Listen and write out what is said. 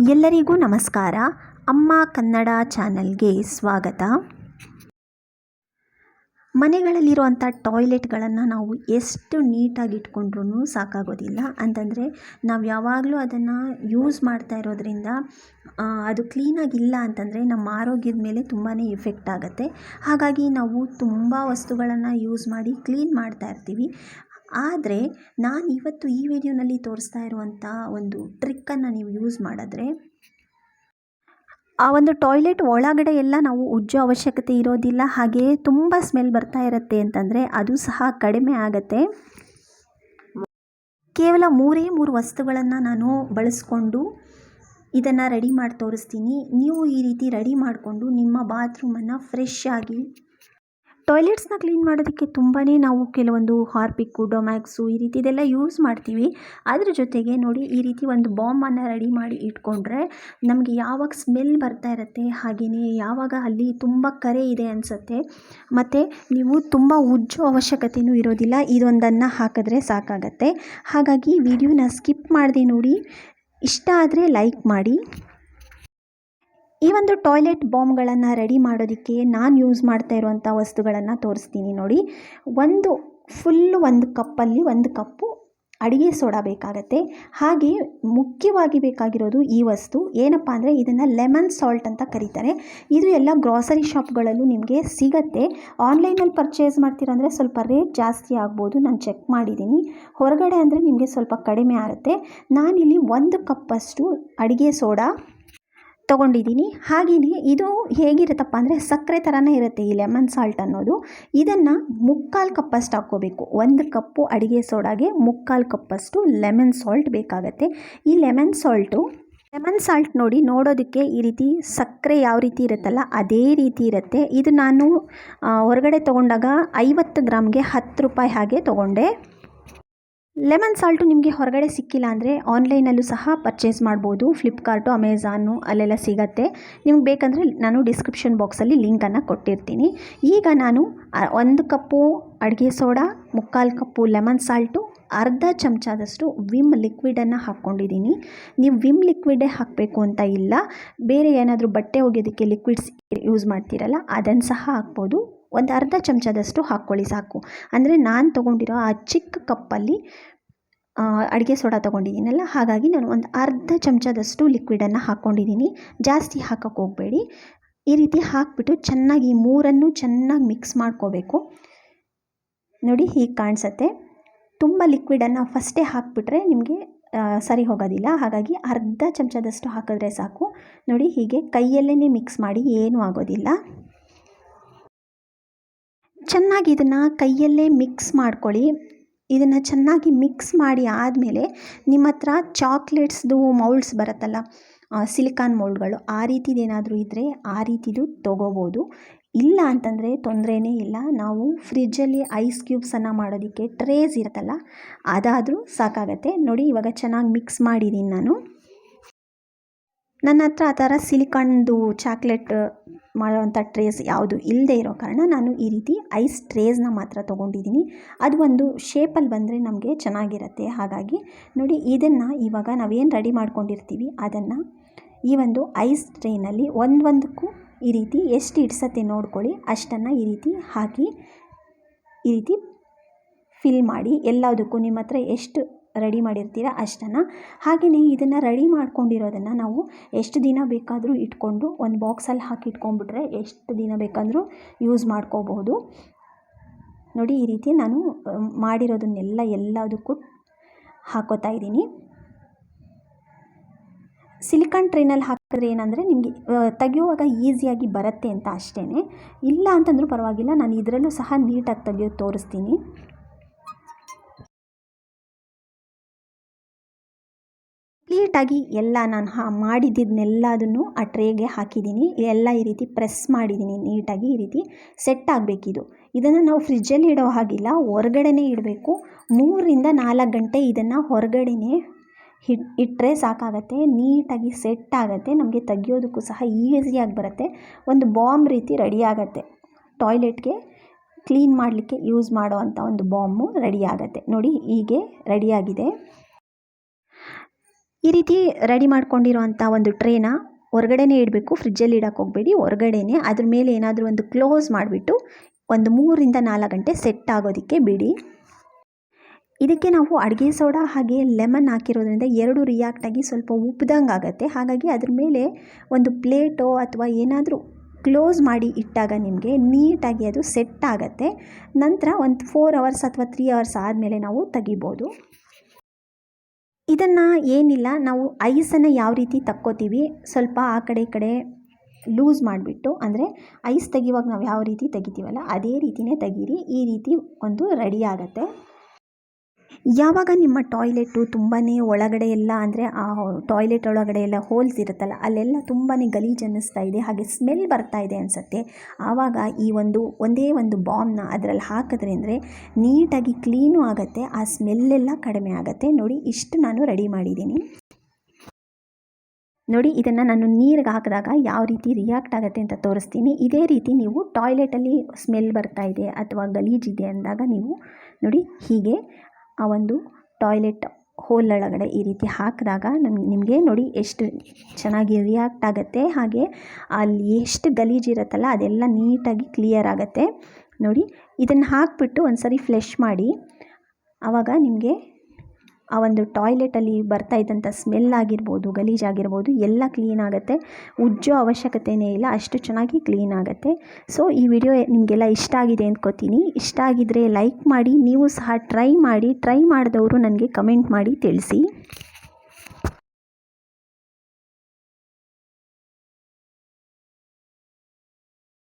ಎಲ್ಲರಿಗೂ ನಮಸ್ಕಾರ. ಅಮ್ಮ ಕನ್ನಡ ಚಾನಲ್ಗೆ ಸ್ವಾಗತ. ಮನೆಗಳಲ್ಲಿರುವಂಥ ಟಾಯ್ಲೆಟ್ಗಳನ್ನು ನಾವು ಎಷ್ಟು ನೀಟಾಗಿ ಇಟ್ಕೊಂಡ್ರೂ ಸಾಕಾಗೋದಿಲ್ಲ. ಅಂತಂದರೆ ನಾವು ಯಾವಾಗಲೂ ಅದನ್ನು ಯೂಸ್ ಮಾಡ್ತಾ ಇರೋದ್ರಿಂದ ಅದು ಕ್ಲೀನಾಗಿಲ್ಲ ಅಂತಂದರೆ ನಮ್ಮ ಆರೋಗ್ಯದ ಮೇಲೆ ತುಂಬಾ ಎಫೆಕ್ಟ್ ಆಗುತ್ತೆ. ಹಾಗಾಗಿ ನಾವು ತುಂಬ ವಸ್ತುಗಳನ್ನು ಯೂಸ್ ಮಾಡಿ ಕ್ಲೀನ್ ಮಾಡ್ತಾ ಇರ್ತೀವಿ. ಆದರೆ ನಾನು ಇವತ್ತು ಈ ವಿಡಿಯೋನಲ್ಲಿ ತೋರಿಸ್ತಾ ಇರುವಂಥ ಒಂದು ಟ್ರಿಕ್ಕನ್ನು ನೀವು ಯೂಸ್ ಮಾಡಿದ್ರೆ, ಆ ಒಂದು ಟಾಯ್ಲೆಟ್ ಒಳಗಡೆ ಎಲ್ಲ ನಾವು ಉಜ್ಜೋ ಅವಶ್ಯಕತೆ ಇರೋದಿಲ್ಲ, ಹಾಗೆಯೇ ತುಂಬ ಸ್ಮೆಲ್ ಬರ್ತಾ ಇರುತ್ತೆ ಅಂತಂದರೆ ಅದು ಸಹ ಕಡಿಮೆ ಆಗುತ್ತೆ. ಕೇವಲ ಮೂರೇ ಮೂರು ವಸ್ತುಗಳನ್ನು ನಾನು ಬಳಸ್ಕೊಂಡು ಇದನ್ನು ರೆಡಿ ಮಾಡಿ ತೋರಿಸ್ತೀನಿ. ನೀವು ಈ ರೀತಿ ರೆಡಿ ಮಾಡಿಕೊಂಡು ನಿಮ್ಮ ಬಾತ್ರೂಮನ್ನು ಫ್ರೆಶ್ ಆಗಿ ಟಾಯ್ಲೆಟ್ಸ್ನ ಕ್ಲೀನ್ ಮಾಡೋದಕ್ಕೆ ತುಂಬಾ ನಾವು ಕೆಲವೊಂದು ಹಾರ್ಪಿಕ್ಕು, ಡೊಮ್ಯಾಕ್ಸು ಈ ರೀತಿ ಇದೆಲ್ಲ ಯೂಸ್ ಮಾಡ್ತೀವಿ. ಅದ್ರ ಜೊತೆಗೆ ನೋಡಿ ಈ ರೀತಿ ಒಂದು ಬಾಂಬನ್ನು ರೆಡಿ ಮಾಡಿ ಇಟ್ಕೊಂಡ್ರೆ ನಮಗೆ ಯಾವಾಗ ಸ್ಮೆಲ್ ಬರ್ತಾ ಇರುತ್ತೆ ಹಾಗೆಯೇ ಯಾವಾಗ ಅಲ್ಲಿ ತುಂಬ ಕರೆ ಇದೆ ಅನಿಸುತ್ತೆ. ಮತ್ತು ನೀವು ತುಂಬ ಉಜ್ಜೋ ಅವಶ್ಯಕತೆಯೂ ಇರೋದಿಲ್ಲ, ಇದೊಂದನ್ನು ಹಾಕಿದ್ರೆ ಸಾಕಾಗತ್ತೆ. ಹಾಗಾಗಿ ವಿಡಿಯೋನ ಸ್ಕಿಪ್ ಮಾಡಿದೆ ನೋಡಿ. ಇಷ್ಟ ಆದರೆ ಲೈಕ್ ಮಾಡಿ. ಈ ಒಂದು ಟಾಯ್ಲೆಟ್ ಬಾಂಬ್ಗಳನ್ನು ರೆಡಿ ಮಾಡೋದಕ್ಕೆ ನಾನು ಯೂಸ್ ಮಾಡ್ತಾ ಇರುವಂಥ ವಸ್ತುಗಳನ್ನು ತೋರಿಸ್ತೀನಿ ನೋಡಿ. ಒಂದು ಫುಲ್ಲು ಒಂದು ಕಪ್ಪಲ್ಲಿ ಒಂದು ಕಪ್ಪು ಅಡುಗೆ ಸೋಡಾ ಬೇಕಾಗತ್ತೆ. ಹಾಗೆ ಮುಖ್ಯವಾಗಿ ಬೇಕಾಗಿರೋದು ಈ ವಸ್ತು. ಏನಪ್ಪ ಅಂದರೆ ಇದನ್ನು ಲೆಮನ್ ಸಾಲ್ಟ್ ಅಂತ ಕರೀತಾರೆ. ಇದು ಎಲ್ಲ ಗ್ರಾಸರಿ ಶಾಪ್ಗಳಲ್ಲೂ ನಿಮಗೆ ಸಿಗತ್ತೆ. ಆನ್ಲೈನಲ್ಲಿ ಪರ್ಚೇಸ್ ಮಾಡ್ತೀರಂದರೆ ಸ್ವಲ್ಪ ರೇಟ್ ಜಾಸ್ತಿ ಆಗ್ಬೋದು. ನಾನು ಚೆಕ್ ಮಾಡಿದ್ದೀನಿ ಹೊರಗಡೆ ಅಂದರೆ ನಿಮಗೆ ಸ್ವಲ್ಪ ಕಡಿಮೆ ಆಗುತ್ತೆ ನಾನಿಲ್ಲಿ ಒಂದು ಕಪ್ಪಷ್ಟು ಅಡುಗೆ ಸೋಡಾ ತೊಗೊಂಡಿದ್ದೀನಿ. ಹಾಗೆಯೇ ಇದು ಹೇಗಿರುತ್ತಪ್ಪ ಅಂದರೆ ಸಕ್ಕರೆ ಥರನೇ ಇರುತ್ತೆ ಈ ಲೆಮನ್ ಸಾಲ್ಟ್ ಅನ್ನೋದು. ಇದನ್ನು ಮುಕ್ಕಾಲು ಕಪ್ಪಷ್ಟು ಹಾಕ್ಕೋಬೇಕು. ಒಂದು ಕಪ್ಪು ಅಡುಗೆ ಸೋಡಾಗೆ ಮುಕ್ಕಾಲು ಕಪ್ಪಷ್ಟು ಲೆಮನ್ ಸಾಲ್ಟ್ ಬೇಕಾಗತ್ತೆ. ಈ ಲೆಮನ್ ಸಾಲ್ಟು, ಲೆಮನ್ ಸಾಲ್ಟ್ ನೋಡಿ ನೋಡೋದಕ್ಕೆ ಈ ರೀತಿ ಸಕ್ಕರೆ ಯಾವ ರೀತಿ ಇರುತ್ತಲ್ಲ ಅದೇ ರೀತಿ ಇರುತ್ತೆ. ಇದು ನಾನು ಹೊರಗಡೆ ತೊಗೊಂಡಾಗ ಐವತ್ತು ಗ್ರಾಮ್ಗೆ ಹತ್ತು ರೂಪಾಯಿ ಹಾಗೆ ತೊಗೊಂಡೆ. ಲೆಮನ್ ಸಾಲ್ಟು ನಿಮಗೆ ಹೊರಗಡೆ ಸಿಕ್ಕಿಲ್ಲ ಅಂದರೆ ಆನ್ಲೈನಲ್ಲೂ ಸಹ ಪರ್ಚೇಸ್ ಮಾಡ್ಬೋದು. ಫ್ಲಿಪ್ಕಾರ್ಟು ಅಮೆಝಾನು ಅಲ್ಲೆಲ್ಲ ಸಿಗತ್ತೆ. ನಿಮ್ಗೆ ಬೇಕಂದರೆ ನಾನು ಡಿಸ್ಕ್ರಿಪ್ಷನ್ ಬಾಕ್ಸಲ್ಲಿ ಲಿಂಕನ್ನು ಕೊಟ್ಟಿರ್ತೀನಿ. ಈಗ ನಾನು ಒಂದು ಕಪ್ಪು ಅಡುಗೆ ಸೋಡಾ, ಮುಕ್ಕಾಲು ಕಪ್ಪು ಲೆಮನ್ ಸಾಲ್ಟು ಅರ್ಧ ಚಮಚದಷ್ಟು ವಿಮ್ ಲಿಕ್ವಿಡನ್ನು ಹಾಕ್ಕೊಂಡಿದ್ದೀನಿ. ನೀವು ವಿಮ್ ಲಿಕ್ವಿಡೇ ಹಾಕಬೇಕು ಅಂತ ಇಲ್ಲ. ಬೇರೆ ಏನಾದರೂ ಬಟ್ಟೆ ಒಗೆಯೋದಕ್ಕೆ ಲಿಕ್ವಿಡ್ಸ್ ಯೂಸ್ ಮಾಡ್ತೀರಲ್ಲ ಅದನ್ನು ಸಹ ಹಾಕ್ಬೋದು. ಒಂದು ಅರ್ಧ ಚಮಚದಷ್ಟು ಹಾಕ್ಕೊಳ್ಳಿ ಸಾಕು. ಅಂದರೆ ನಾನು ತೊಗೊಂಡಿರೋ ಆ ಚಿಕ್ಕ ಕಪ್ಪಲ್ಲಿ ಅಡುಗೆ ಸೋಡಾ ತೊಗೊಂಡಿದ್ದೀನಲ್ಲ, ಹಾಗಾಗಿ ನಾನು ಒಂದು ಅರ್ಧ ಚಮಚದಷ್ಟು ಲಿಕ್ವಿಡನ್ನು ಹಾಕ್ಕೊಂಡಿದ್ದೀನಿ. ಜಾಸ್ತಿ ಹಾಕೋಕ್ಕೆ ಹೋಗಬೇಡಿ. ಈ ರೀತಿ ಹಾಕ್ಬಿಟ್ಟು ಚೆನ್ನಾಗಿ ಮೂರನ್ನು ಚೆನ್ನಾಗಿ ಮಿಕ್ಸ್ ಮಾಡ್ಕೋಬೇಕು. ನೋಡಿ ಹೀಗೆ ಕಾಣಿಸತ್ತೆ. ತುಂಬ ಲಿಕ್ವಿಡನ್ನು ಫಸ್ಟೇ ಹಾಕಿಬಿಟ್ರೆ ನಿಮಗೆ ಸರಿ ಹೋಗೋದಿಲ್ಲ. ಹಾಗಾಗಿ ಅರ್ಧ ಚಮಚದಷ್ಟು ಹಾಕಿದ್ರೆ ಸಾಕು. ನೋಡಿ, ಹೀಗೆ ಕೈಯಲ್ಲೇ ಮಿಕ್ಸ್ ಮಾಡಿ ಏನೂ ಆಗೋದಿಲ್ಲ. ಚೆನ್ನಾಗಿ ಇದನ್ನು ಕೈಯಲ್ಲೇ ಮಿಕ್ಸ್ ಮಾಡ್ಕೊಳ್ಳಿ. ಇದನ್ನು ಚೆನ್ನಾಗಿ ಮಿಕ್ಸ್ ಮಾಡಿ ಆದಮೇಲೆ ನಿಮ್ಮ ಹತ್ರ ಚಾಕ್ಲೇಟ್ಸ್ದು ಮೌಲ್ಡ್ಸ್ ಬರುತ್ತಲ್ಲ ಸಿಲಿಕಾನ್ ಮೌಲ್ಡ್ಗಳು ಆ ರೀತಿದೇನಾದರೂ ಇದ್ದರೆ ಆ ರೀತಿದು ತೊಗೋಬೋದು. ಇಲ್ಲ ಅಂತಂದರೆ ತೊಂದರೆನೇ ಇಲ್ಲ. ನಾವು ಫ್ರಿಜ್ಜಲ್ಲಿ ಐಸ್ ಕ್ಯೂಬ್ಸನ್ನು ಮಾಡೋದಕ್ಕೆ ಟ್ರೇಸ್ ಇರುತ್ತಲ್ಲ, ಅದಾದರೂ ಸಾಕಾಗತ್ತೆ. ನೋಡಿ, ಇವಾಗ ಚೆನ್ನಾಗಿ ಮಿಕ್ಸ್ ಮಾಡಿದ್ದೀನಿ ನಾನು. ನನ್ನ ಹತ್ರ ಆ ಥರ ಸಿಲಿಕಾನ್ದು ಚಾಕ್ಲೇಟ್ ಮಾಡುವಂಥ ಟ್ರೇಸ್ ಯಾವುದು ಇಲ್ಲದೆ ಇರೋ ಕಾರಣ ನಾನು ಈ ರೀತಿ ಐಸ್ ಟ್ರೇಸ್ನ ಮಾತ್ರ ತೊಗೊಂಡಿದ್ದೀನಿ ಅದು ಒಂದು ಶೇಪಲ್ಲಿ ಬಂದರೆ ನಮಗೆ ಚೆನ್ನಾಗಿರುತ್ತೆ. ಹಾಗಾಗಿ ನೋಡಿ, ಇದನ್ನು ಇವಾಗ ನಾವೇನು ರೆಡಿ ಮಾಡ್ಕೊಂಡಿರ್ತೀವಿ, ಅದನ್ನು ಈ ಒಂದು ಐಸ್ ಟ್ರೇನಲ್ಲಿ ಒಂದೊಂದಕ್ಕೂ ಈ ರೀತಿ ಎಷ್ಟು ಇಡ್ಸತ್ತೆ ನೋಡ್ಕೊಳ್ಳಿ. ಅಷ್ಟನ್ನು ಈ ರೀತಿ ಹಾಕಿ, ಈ ರೀತಿ ಫಿಲ್ ಮಾಡಿ, ಎಲ್ಲದಕ್ಕೂ ನಿಮ್ಮ ಹತ್ರ ಎಷ್ಟು ರೆಡಿ ಮಾಡಿರ್ತೀರ ಅಷ್ಟನ್ನು. ಹಾಗೆಯೇ ಇದನ್ನು ರೆಡಿ ಮಾಡ್ಕೊಂಡಿರೋದನ್ನು ನಾವು ಎಷ್ಟು ದಿನ ಬೇಕಾದರೂ ಇಟ್ಕೊಂಡು, ಒಂದು ಬಾಕ್ಸಲ್ಲಿ ಹಾಕಿ ಇಟ್ಕೊಂಡ್ಬಿಟ್ರೆ ಎಷ್ಟು ದಿನ ಬೇಕಾದರೂ ಯೂಸ್ ಮಾಡ್ಕೋಬಹುದು ನೋಡಿ ಈ ರೀತಿ ನಾನು, ಮಾಡಿರೋದನ್ನೆಲ್ಲ ಎಲ್ಲದಕ್ಕೂ ಹಾಕೋತಾ ಇದ್ದೀನಿ. ಸಿಲಿಕಾನ್ ಟ್ರೈನಲ್ಲಿ ಹಾಕಿದ್ರೆ ಏನಂದರೆ ನಿಮಗೆ ತೆಗೆಯುವಾಗ ಈಸಿಯಾಗಿ ಬರುತ್ತೆ ಅಂತ ಅಷ್ಟೇ ಇಲ್ಲ ಅಂತಂದರೂ ಪರವಾಗಿಲ್ಲ, ನಾನು ಇದರಲ್ಲೂ ಸಹ ನೀಟಾಗಿ ತೆಗೆಯೋದು ತೋರಿಸ್ತೀನಿ. ಕಂಪ್ಲೀಟಾಗಿ ಎಲ್ಲ ನಾನು ಹಾ ಮಾಡಿದ್ದನ್ನೆಲ್ಲದನ್ನು ಆ ಟ್ರೇಗೆ ಹಾಕಿದ್ದೀನಿ. ಎಲ್ಲ ಈ ರೀತಿ ಪ್ರೆಸ್ ಮಾಡಿದ್ದೀನಿ ನೀಟಾಗಿ, ಈ ರೀತಿ ಸೆಟ್ ಆಗಬೇಕಿದು. ಇದನ್ನು ನಾವು ಫ್ರಿಜ್ಜಲ್ಲಿ ಇಡೋ ಹಾಗಿಲ್ಲ, ಹೊರಗಡೆನೇ ಇಡಬೇಕು. ಮೂರರಿಂದ ನಾಲ್ಕು ಗಂಟೆ ಇದನ್ನು ಹೊರಗಡೆನೇ ಹಿಟ್ ಇಟ್ಟರೆ ಸಾಕಾಗತ್ತೆ, ನೀಟಾಗಿ ಸೆಟ್ ಆಗುತ್ತೆ, ನಮಗೆ ತೆಗಿಯೋದಕ್ಕೂ ಸಹ ಈಸಿಯಾಗಿ ಬರುತ್ತೆ. ಒಂದು ಬಾಂಬ್ ರೀತಿ ರೆಡಿ ಆಗುತ್ತೆ. ಟಾಯ್ಲೆಟ್ಗೆ ಕ್ಲೀನ್ ಮಾಡಲಿಕ್ಕೆ ಯೂಸ್ ಮಾಡೋವಂಥ ಒಂದು ಬಾಂಬು ರೆಡಿ ಆಗುತ್ತೆ. ನೋಡಿ, ಹೀಗೆ ರೆಡಿಯಾಗಿದೆ ಈ ರೀತಿ ರೆಡಿ ಮಾಡ್ಕೊಂಡಿರೋವಂಥ ಒಂದು ಟ್ರೇನ ಹೊರಗಡೆನೇ ಇಡಬೇಕು ಫ್ರಿಜ್ಜಲ್ಲಿ ಇಡಕ್ಕೆ ಹೋಗಬೇಡಿ. ಹೊರಗಡೆನೇ ಅದ್ರ ಮೇಲೆ ಏನಾದರೂ ಒಂದು ಕ್ಲೋಸ್ ಮಾಡಿಬಿಟ್ಟು ಒಂದು ಮೂರರಿಂದ ನಾಲ್ಕು ಗಂಟೆ ಸೆಟ್ ಆಗೋದಕ್ಕೆ ಬಿಡಿ. ಇದಕ್ಕೆ ನಾವು ಅಡುಗೆ ಸೋಡಾ ಹಾಗೆ ಲೆಮನ್ ಹಾಕಿರೋದ್ರಿಂದ ಎರಡು ರಿಯಾಕ್ಟಾಗಿ ಸ್ವಲ್ಪ ಉಬ್ಬಿದಂಗೆ ಆಗುತ್ತೆ. ಹಾಗಾಗಿ ಅದ್ರ ಮೇಲೆ ಒಂದು ಪ್ಲೇಟೋ ಅಥವಾ ಏನಾದರೂ ಕ್ಲೋಸ್ ಮಾಡಿ ಇಟ್ಟಾಗ ನಿಮಗೆ ನೀಟಾಗಿ ಅದು ಸೆಟ್ ಆಗುತ್ತೆ. ನಂತರ ಒಂದು ಫೋರ್ ಅವರ್ಸ್ ಅಥವಾ ತ್ರೀ ಅವರ್ಸ್ ಆದಮೇಲೆ ನಾವು ತೆಗಿಬೋದು. ಇದನ್ನು ಏನಿಲ್ಲ, ನಾವು ಐಸನ್ನು ಯಾವ ರೀತಿ ತಕ್ಕೋತೀವಿ ಸ್ವಲ್ಪ ಆ ಕಡೆ ಈ ಕಡೆ ಲೂಸ್ ಮಾಡಿಬಿಟ್ಟು, ಅಂದರೆ ಐಸ್ ತೆಗಿಯುವಾಗ ನಾವು ಯಾವ ರೀತಿ ತೆಗಿತೀವಲ್ಲ, ಅದೇ ರೀತಿಯೇ ತೆಗೀರಿ, ಈ ರೀತಿ ಒಂದು ರೆಡಿ ಆಗುತ್ತೆ. ಯಾವಾಗ ನಿಮ್ಮ ಟಾಯ್ಲೆಟು ತುಂಬಾ ಒಳಗಡೆ ಎಲ್ಲ ಅಂದರೆ ಆ ಟಾಯ್ಲೆಟ್ ಒಳಗಡೆ ಎಲ್ಲ ಹೋಲ್ಸ್ ಇರುತ್ತಲ್ಲ, ಅಲ್ಲೆಲ್ಲ ತುಂಬಾ ಗಲೀಜು ಅನ್ನಿಸ್ತಾ ಇದೆ, ಹಾಗೆ ಸ್ಮೆಲ್ ಬರ್ತಾ ಇದೆ ಅನಿಸುತ್ತೆ. ಆವಾಗ ಈ ಒಂದು, ಒಂದೇ ಒಂದು ಬಾಂಬ್ನ ಅದರಲ್ಲಿ ಹಾಕಿದ್ರೆ ಅಂದರೆ ನೀಟಾಗಿ ಕ್ಲೀನು ಆಗುತ್ತೆ, ಆ ಸ್ಮೆಲ್ಲೆಲ್ಲ ಕಡಿಮೆ ಆಗುತ್ತೆ. ನೋಡಿ, ಇಷ್ಟು ನಾನು ರೆಡಿ ಮಾಡಿದ್ದೀನಿ. ನೋಡಿ, ಇದನ್ನು ನಾನು ನೀರಿಗೆ ಹಾಕಿದಾಗ ಯಾವ ರೀತಿ ರಿಯಾಕ್ಟ್ ಆಗುತ್ತೆ ಅಂತ ತೋರಿಸ್ತೀನಿ. ಇದೇ ರೀತಿ ನೀವು ಟಾಯ್ಲೆಟಲ್ಲಿ ಸ್ಮೆಲ್ ಬರ್ತಾ ಇದೆ ಅಥವಾ ಗಲೀಜಿದೆ ಅಂದಾಗ ನೀವು ನೋಡಿ, ಹೀಗೆ ಆ ಒಂದು ಟಾಯ್ಲೆಟ್ ಹೋಲ್ ಒಳಗಡೆ ಈ ರೀತಿ ಹಾಕಿದಾಗ ನಮ್ಗೆ ನಿಮಗೆ ನೋಡಿ ಎಷ್ಟು ಚೆನ್ನಾಗಿ ರಿಯಾಕ್ಟ್ ಆಗುತ್ತೆ. ಹಾಗೆ ಅಲ್ಲಿ ಎಷ್ಟು ಗಲೀಜಿರುತ್ತಲ್ಲ ಅದೆಲ್ಲ ನೀಟಾಗಿ ಕ್ಲಿಯರ್ ಆಗುತ್ತೆ. ನೋಡಿ, ಇದನ್ನು ಹಾಕಿಬಿಟ್ಟು ಒಂದು ಸರಿ ಫ್ಲೆಶ್ ಮಾಡಿ. ಆವಾಗ ನಿಮಗೆ ಆ ಒಂದು ಟಾಯ್ಲೆಟಲ್ಲಿ ಬರ್ತಾ ಇದ್ದಂಥ ಸ್ಮೆಲ್ ಆಗಿರ್ಬೋದು ಗಲೀಜಾಗಿರ್ಬೋದು ಎಲ್ಲ ಕ್ಲೀನ್ ಆಗುತ್ತೆ. ಉಜ್ಜೋ ಅವಶ್ಯಕತೆಯೇ ಇಲ್ಲ, ಅಷ್ಟು ಚೆನ್ನಾಗಿ ಕ್ಲೀನ್ ಆಗುತ್ತೆ. ಸೊ ಈ ವಿಡಿಯೋ ನಿಮಗೆಲ್ಲ ಇಷ್ಟ ಆಗಿದೆ ಅಂದ್ಕೋತೀನಿ ಇಷ್ಟ ಆಗಿದ್ದರೆ ಲೈಕ್ ಮಾಡಿ, ನೀವು ಸಹ ಟ್ರೈ ಮಾಡಿ ಟ್ರೈ ಮಾಡಿದವರು ನನಗೆ ಕಮೆಂಟ್ ಮಾಡಿ ತಿಳಿಸಿ.